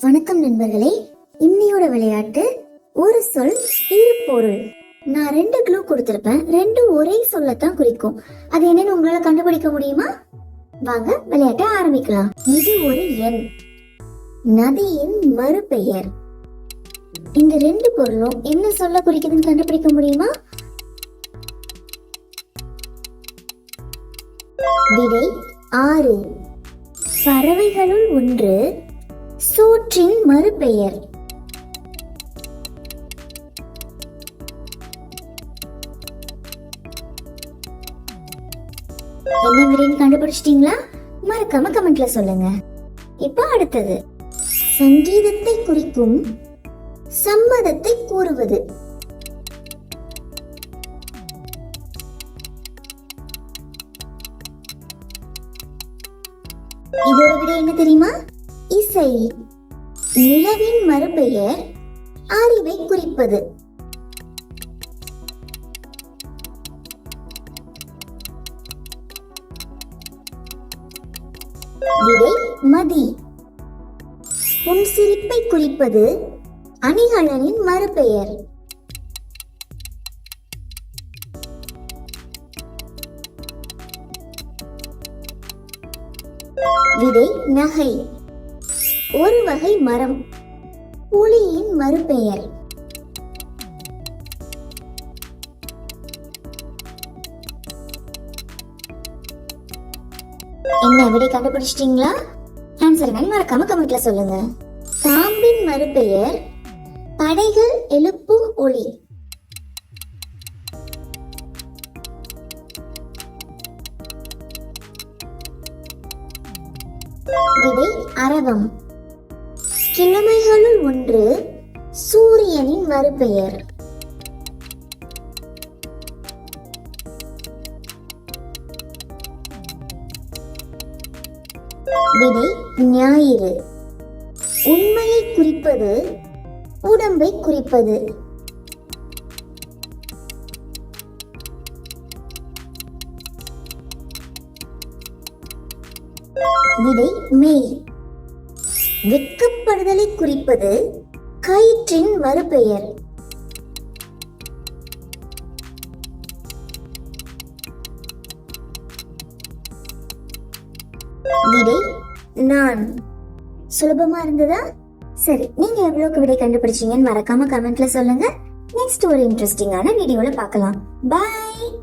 வணக்கம் நண்பர்களே. இன்னையோட விளையாட்டு ஒரு சொல் இரு பொருள். நான் ரெண்டு க்ளூ கொடுத்திருப்பேன். ரெண்டும் ஒரே சொல்லத்தான் குறிக்கும். அது என்னன்னு உங்களால கண்டுபிடிக்க முடியுமா? வாங்க விளையாட்டை ஆரம்பிக்கலாம். இது ஒரு எண். நதியின் மறுபெயர். இந்த ரெண்டு பொருளும் என்ன சொல்ல குறிக்குதுன்னு கண்டுபிடிக்க முடியுமா? விடை ஆறு. பறவைகளுள் ஒன்று சூற்றின் மறுபெயர். என்ன விடைன்னு கண்டுபிடிச்சிட்டீங்களா? மறக்காம கமெண்ட்ல சொல்லுங்க. இப்போ அடுத்தது. சங்கீதத்தை குறிக்கும் சம்மதத்தை கூறுவது. இதோட விட என்ன தெரியுமா? இசை நிலவின் மறுபெயர் அறிவை குறிப்பது. விடை மதி. உன் சிரிப்பை குறிப்பது அணிகலனின் மறுபெயர். விடை நகை. ஒரு வகை மரம். புலியின் மறுபெயர். என்ன விடை கண்டுபிடிச்சிட்டீங்களா? ஆன்சர் என்னன்னு மறக்காம கமெண்ட்ல சொல்லுங்க. பாம்பின் மறுபெயர் படைகள் எழுப்பும் ஒளி. விடை அரவம். கிழமைகளுள் ஒன்று சூரியனின் மறுபெயர். விடை ஞாயிறு. உண்மையை குறிப்பது உடம்பை குறிப்பது. விடை மெய் வெட்கப்படுதலை குறிப்பது கயிற்றின் மறுபெயர். விடை நான். சுலபமா இருந்ததா? சரி நீங்க எவ்வளவுக்கு விடை கண்டுபிடிச்சீங்கன்னு மறக்காம கமெண்ட்ல சொல்லுங்க. நெக்ஸ்ட் ஒரு இன்ட்ரெஸ்டிங்கான வீடியோல பார்க்கலாம். பாய்